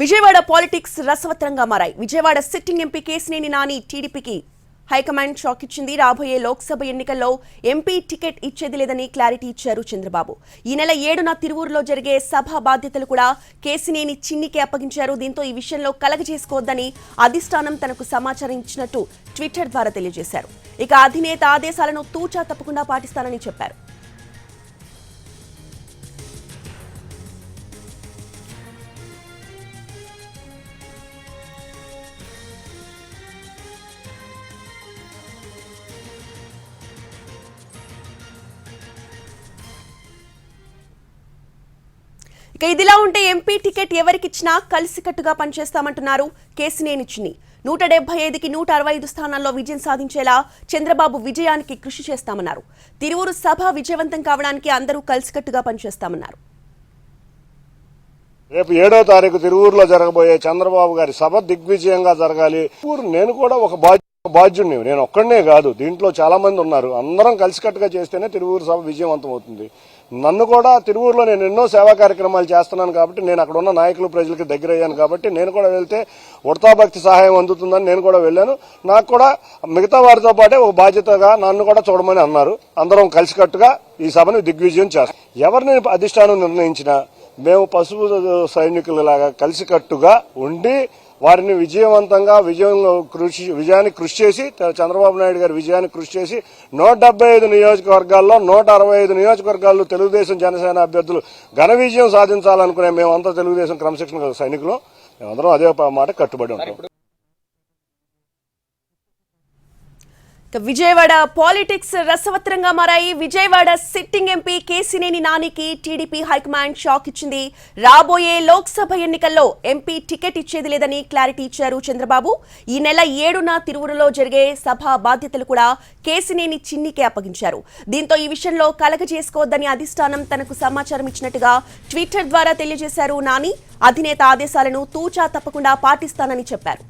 Vijayawada politics రసవత్రంగా మారాయి. Vijayawada sitting MP Kesineni Nani టీడీపీకి హైకమాండ్ షాక్ ఇచ్చింది. రాబోయే లోక్సభ ఎన్నికల్లో ఎంపీ టికెట్ ఇచ్చేది లేదని క్లారిటీ ఇచ్చారు చంద్రబాబు. ఈ నెల ఏడున తిరువూరులో జరిగే సభ బాధ్యతలు కూడా కేసినేని చిన్నికి అప్పగించారు. దీంతో ఈ విషయంలో కలగజేసుకోవద్దని అధిష్టానం తనకు సమాచారం ఇచ్చినట్టు ట్విట్టర్ ద్వారా తెలియజేశారు. ఇక అధినేత ఆదేశాలను తూచా తప్పకుండా పాటిస్తానని చెప్పారు. ఇక ఇదిలా ఉంటే ఎంపీ టికెట్ ఎవరికిచ్చినా కలిసికట్టుగా పనిచేస్తామంటున్నారు కేసినేని చిన్ని. నూట డెబ్బై ఐదుకి నూట అరవై ఐదు స్థానాల్లో విజయం సాధించేలా చంద్రబాబు విజయానికి కృషి చేస్తామన్నారు. తిరువురు సభ విజయవంతం కావడానికి అందరూ కలిసికట్టుగా పనిచేస్తామన్నారు. రేపు ఏడో తారీఖు తిరువూరులో జరగబోయే చంద్రబాబు గారి సభ దిగ్విజయంగా జరగాలి. నేను కూడా ఒక బాధ్యత బాధ్యుడిని. నేను ఒక్కడనే కాదు దీంట్లో చాలా మంది ఉన్నారు. అందరం కలిసికట్టుగా చేస్తేనే తిరువూరు సభ విజయవంతం అవుతుంది. నన్ను కూడా తిరువూరులో నేను ఎన్నో సేవా కార్యక్రమాలు చేస్తున్నాను కాబట్టి నేను అక్కడ ఉన్న నాయకులు ప్రజలకు దగ్గర అయ్యాను కాబట్టి నేను కూడా వెళ్తే ఉడతాభక్తి సహాయం అందుతుందని నేను కూడా వెళ్ళాను. నాకు కూడా మిగతా వారితో పాటే ఒక బాధ్యతగా నన్ను కూడా చూడమని అన్నారు. అందరం కలిసికట్టుగా ఈ సభను దిగ్విజయం చేస్తాం. ఎవరిని అధిష్టానం నిర్ణయించినా మేము పసుపు సైనికులలాగా కలిసికట్టుగా ఉండి వారిని విజయవంతంగా విజయం కృషి విజయానికి కృషి చేసి చంద్రబాబు నాయుడు గారి విజయానికి కృషి చేసి నూట డెబ్బై ఐదు నియోజకవర్గాల్లో నూట అరవై ఐదు నియోజకవర్గాల్లో తెలుగుదేశం జనసేన అభ్యర్థులు ఘన విజయం సాధించాలనుకునే మేమంతా తెలుగుదేశం క్రమశిక్షణ సైనికులు. మేమందరం అదే మాట కట్టుబడి ఉంటాం. విజయవాడ పాలిటిక్స్ రసవత్రంగా మారాయి. విజయవాడ సిట్టింగ్ ఎంపీ కేసినేని నానికి టీడీపీ హైకమాండ్ షాక్ ఇచ్చింది. రాబోయే లోక్సభ ఎన్నికల్లో ఎంపీ టికెట్ ఇచ్చేది లేదని క్లారిటీ ఇచ్చారు చంద్రబాబు. ఈ నెల ఏడున తిరువురులో జరిగే సభ బాధ్యతలు కూడా కేసినేని చిన్నికే అప్పగించారు. దీంతో ఈ విషయంలో కలగజేసుకోవద్దని అధిష్టానం తనకు సమాచారం ఇచ్చినట్టుగా ట్విట్టర్ ద్వారా తెలియజేశారు నాని. అధినేత ఆదేశాలను తూచా తప్పకుండా పాటిస్తానని చెప్పారు.